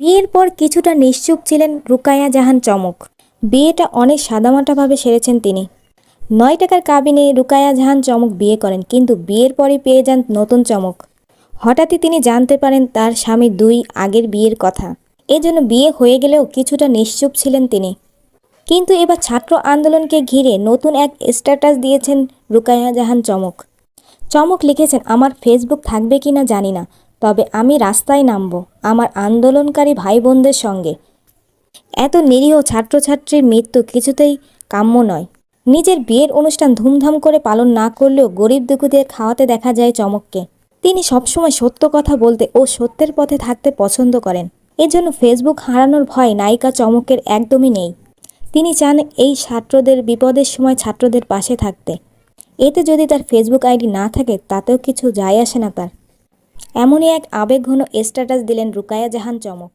বিয়ের পর কিছুটা নিশ্চুপ ছিলেন রুকায়া জাহান চমক। বিয়েটা অনেক সাদামাটাভাবে সেরেছেন তিনি। নয় টাকার কাবিনে রুকায়া জাহান চমক বিয়ে করেন, কিন্তু বিয়ের পরে পেয়ে যান নতুন চমক। হঠাৎই তিনি জানতে পারেন তার স্বামী দুই আগের বিয়ের কথা। এজন্য বিয়ে হয়ে গেলেও কিছুটা নিশ্চুপ ছিলেন তিনি। কিন্তু এবার ছাত্র আন্দোলনকে ঘিরে নতুন এক স্ট্যাটাস দিয়েছেন রুকায়া জাহান চমক। চমক লিখেছেন, আমার ফেসবুক থাকবে কি না জানি না। তবে আমি রাস্তায় নামব, আমার আন্দোলনকারী ভাই বোনদের সঙ্গে। এত নিরীহ ছাত্রছাত্রীর মৃত্যু কিছুতেই কাম্য নয়। নিজের বিয়ের অনুষ্ঠান ধুমধাম করে পালন না করলেও গরিব দুঃখীদের খাওয়াতে দেখা যায় চমককে। তিনি সবসময় সত্য কথা বলতে ও সত্যের পথে থাকতে পছন্দ করেন। এজন্য ফেসবুক হারানোর ভয় নায়িকা চমকের একদমই নেই। তিনি চান এই ছাত্রদের বিপদের সময় ছাত্রদের পাশে থাকতে। এতে যদি তার ফেসবুক আইডি না থাকে, তাতেও কিছু যায় আসে না তার। এমনই এক আবেগঘন স্ট্যাটাস দিলেন রুকায়া জাহান চমক।